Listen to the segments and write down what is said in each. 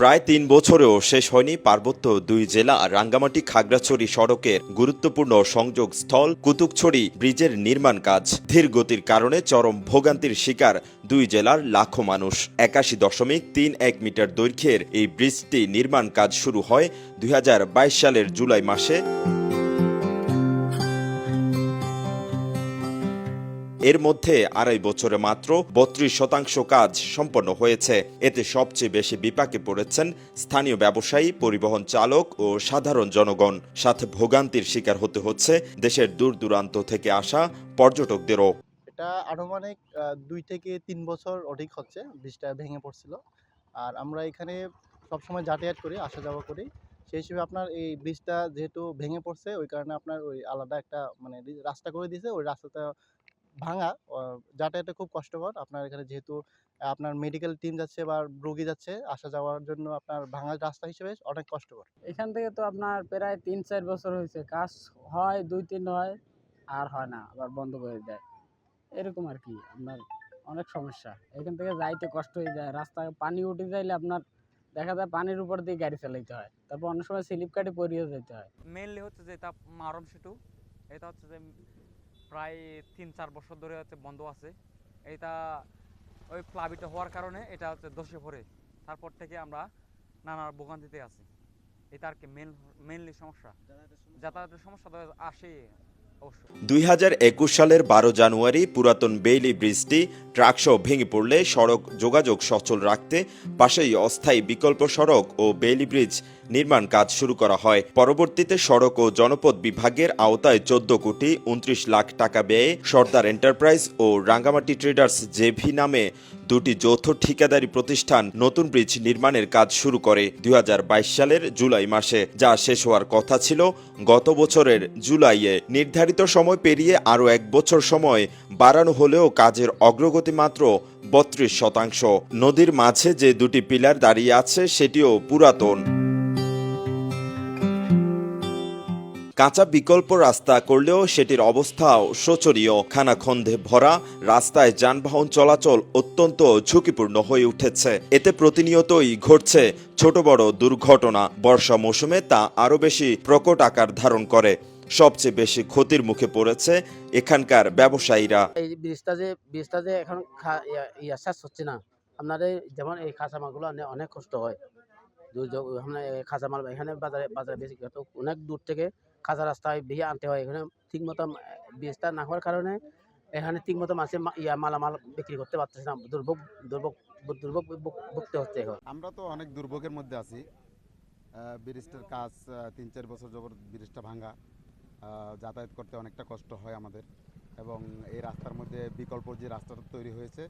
প্রায় তিন বছরেও শেষ হয়নি পার্বত্য দুই জেলা রাঙ্গামাটি, খাগড়াছড়ি সড়কের গুরুত্বপূর্ণ সংযোগ স্থল কুতুকছড়ি ব্রিজের নির্মাণ কাজ। ধীর গতির কারণে চরম ভোগান্তির শিকার দুই জেলার লাখো মানুষ। একাশি দশমিক তিন এক মিটার দৈর্ঘ্যের এই ব্রিজটি নির্মাণ কাজ শুরু হয় দুই হাজার বাইশ সালের জুলাই মাসে। এর মধ্যে আড়াই বছরে মাত্র বত্রিশ শতাংশ কাজ সম্পন্ন হয়েছে। এতে সবচেয়ে বেশি বিপাকে পড়েছেন স্থানীয় ব্যবসায়ী, পরিবহন চালক ও সাধারণ জনগণ। সাথে ভোগান্তির শিকার হতে হচ্ছে দেশের দূর দূরান্ত থেকে আসা পর্যটকদেরও। এটা আনুমানিক দুই থেকে তিন বছর অধিক হচ্ছে, ব্রিজটা ভেঙে পড়ছিল। আর আমরা এখানে সবসময় যাতায়াত করি, আসা যাওয়া করি। সেই হিসেবে আপনার এই ব্রিজটা যেহেতু ভেঙে পড়ছে, ওই কারণে আপনার ওই আলাদা একটা মানে রাস্তা করে দিয়েছে। ওই রাস্তাটা ভাঙা যাতায়াতে খুব কষ্টকর। আপনার এখানে যেহেতু আপনার মেডিকেল টিম যাচ্ছে বা রোগী যাচ্ছে আসা যাওয়ার জন্য আপনার ভাঙা রাস্তা হিসেবে অনেক কষ্টকর। এখান থেকে তো আপনার প্রায় তিন চার বছর হয়েছে। কাজ হয় দুই তিন হয় আর হয় না আবার বন্ধ করে দেয়। এরকম আর কি আপনার অনেক সমস্যা। এখান থেকে যাইতে কষ্ট হয়ে যায়। রাস্তায় পানি উঠে যাইলে আপনার দেখা যায় পানির উপর দিয়ে গাড়ি চালাইতে হয়। তারপর অনেক সময় স্লিপ কাটে পরিয়েও যেতে হয়। মেনলি হচ্ছে যে এটা মারম সেতু। এটা হচ্ছে যে প্রায় তিন চার বছর ধরে হচ্ছে বন্ধ আছে। এটা ওই প্লাবিত হওয়ার কারণে এটা হচ্ছে দোষে পড়ে। তারপর থেকে আমরা নানা ভোগান্তিতে আছি। এটা আর কি মেন মেনলি সমস্যা। যাতায়াতের সমস্যা তো আসে দুই সালের বারো জানুয়ারি পুরাতন বেইলি ব্রিজটি ট্রাকসহ ভেঙে পড়লে সড়ক যোগাযোগ সচল রাখতে পাশেই অস্থায়ী বিকল্প সড়ক ও বেইলি ব্রিজ নির্মাণ কাজ শুরু করা হয়। পরবর্তীতে সড়ক ও জনপদ বিভাগের আওতায় চোদ্দ কোটি উনত্রিশ লাখ টাকা ব্যয়ে সর্দার এন্টারপ্রাইজ ও রাঙ্গামাটি ট্রেডার্স জেভি নামে দুটি যৌথ ঠিকাদারি প্রতিষ্ঠান নতুন ব্রিজ নির্মাণের কাজ শুরু করে দু হাজার বাইশ সালের জুলাই মাসে, যা শেষ হওয়ার কথা ছিল। গত বছরের জুলাইয়ে নির্ধারিত সময় পেরিয়ে আরও এক বছর সময় বাড়ানো হলেও কাজের অগ্রগতি মাত্র বত্রিশ শতাংশ। নদীর মাঝে যে দুটি পিলার দাঁড়িয়ে আছে, সেটিও পুরাতন। কাঁচা বিকল্প রাস্তা করলেও সেটির অবস্থাও শোচনীয়। খানাখন্দে ভরা রাস্তায় যানবাহন চলাচল অত্যন্ত ঝুঁকিপূর্ণ হয়ে উঠেছে। এতে প্রতিনিয়তই ঘটছে ছোট বড় দুর্ঘটনা। বর্ষা মৌসুমে তা আরও বেশি প্রকট আকার ধারণ করে। সবচেয়ে বেশি ক্ষতির মুখে পড়েছে এখানকার ব্যবসায়ীরা। এই ব্রিজটা যে ব্রিজটা যে এখন খা- শেষ হচ্ছে না। আপনাদের যেমন এই কাঁচামালগুলো অনেক অনেক কষ্ট হয়। কাঁচামাল এখানে বাজারে বাজারে বেশি তো অনেক দূর থেকে কাঁচা রাস্তায় বেরিয়ে আনতে হয়। এখানে ঠিক মতো ব্রিজটা না হওয়ার কারণে এখানে ঠিক মতো মাসে ইয়া মালামাল বিক্রি করতে পারতেছে না। দুর্ভোগ দুর্ভোগ দুর্ভোগ ভুগ- ভুগতে হচ্ছে এখন। আমরা তো অনেক দুর্ভোগের মধ্যে আছি। ব্রিজটার কাজ তিন চার বছর যাবত ব্রিজটা ভাঙা। যাতায়াত করতে অনেকটা কষ্ট হয় আমাদের এবং এই রাস্তার মধ্যে বিকল্প যে রাস্তাটা তৈরি হয়েছে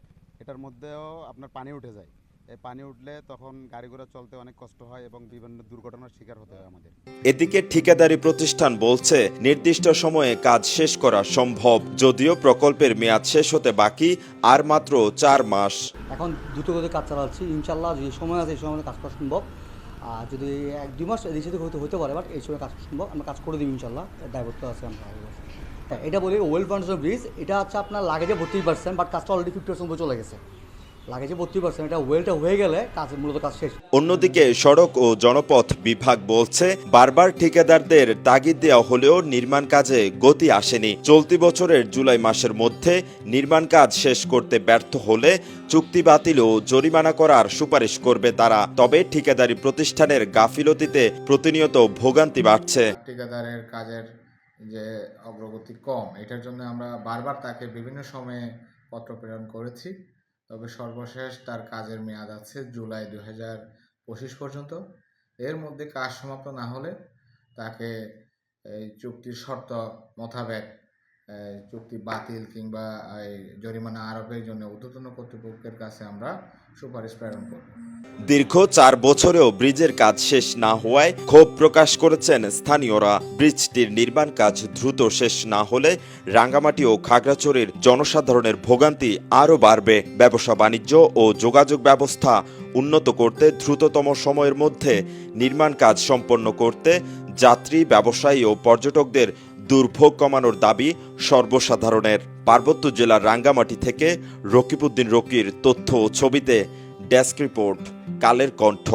এটার মধ্যেও আপনার পানি উঠে যায়। এই পানি উঠলে তখন গাড়ি ঘোড়া চলতে অনেক কষ্ট হয় এবং বিভিন্ন দুর্ঘটনার শিকার হতে হয় আমাদের। এদিকে ঠিকাদারি প্রতিষ্ঠান বলছে নির্দিষ্ট সময়ে কাজ শেষ করা সম্ভব যদিও প্রকল্পের মেয়াদ শেষ হতে বাকি আর মাত্র চার মাস। এখন দ্রুত গতিতে কাজ চালাচ্ছি। ইনশাল্লাহ যে সময় আছে এই সময় কাজ করা সম্ভব। আর যদি এক, দুই মাস এদিক সেদিক হতে হতে পারে বাট এই সময় কাজ সম্ভব, আমরা কাজ করে দিই ইনশাল্লাহ দায়বদ্ধ আছে আমরা এটা বলি, ওয়েল ফান্ডস ব্রিজ, এটা হচ্ছে আপনার লাগেজে বত্রিশ পার্সেন্ট বাট কাজটা অলরেডি ফিফটি পার্সেন্ট চলে গেছে। লাগেজে বত্রিশ পার্সেন্ট এটা ওয়েলটা হয়ে গেলে কাজ মূলত কাজ শেষ। অন্যদিকে সড়ক ও জনপথ বিভাগ বলছে বারবার ঠিকাদারদের তাগিদ দেওয়া হলেও নির্মাণ কাজে গতি আসেনি। চলতি বছরের জুলাই মাসের মধ্যে নির্মাণ কাজ শেষ করতে ব্যর্থ হলে চুক্তি বাতিল ও জরিমানা করার সুপারিশ করবে তারা। তবে ঠিকাদারি প্রতিষ্ঠানের গাফিলতিতে প্রতিনিয়ত ভোগান্তি বাড়ছে। ঠিকাদারের কাজের যে অগ্রগতি কম এটার জন্য আমরা বারবার তাকে বিভিন্ন সময়ে পত্র প্রেরণ করেছি। তবে সর্বশেষ তার কাজের মেয়াদ আছে জুলাই দুই হাজার পঁচিশ পর্যন্ত। এর মধ্যে কাজ সমাপ্ত না হলে তাকে এই চুক্তির শর্ত মোতাবেক চুক্তি বাতিল কিংবা জরিমানা আরোপের জন্য ঊর্ধ্বতন কর্তৃপক্ষের কাছে আমরা সুপারিশ প্রেরণ করব। দীর্ঘ চার বছরেও ব্রিজের কাজ শেষ না হওয়ায় ক্ষোভ প্রকাশ করেছেন স্থানীয়রা। ব্রিজটির নির্মাণ কাজ দ্রুত শেষ না হলে রাঙ্গামাটি ও খাগড়াছড়ির জনসাধারণের ভোগান্তি আরও বাড়বে। ব্যবসা বাণিজ্য ও যোগাযোগ ব্যবস্থা উন্নত করতে দ্রুততম সময়ের মধ্যে নির্মাণ কাজ সম্পন্ন করতে যাত্রী, ব্যবসায়ী ও পর্যটকদের দুর্ভোগ কমানোর দাবি সর্বসাধারণের। পার্বত্য জেলার রাঙ্গামাটি থেকে রকিবউদ্দিন রকির তথ্য ও ছবিতে ডেস্ক রিপোর্ট, কালের কণ্ঠ।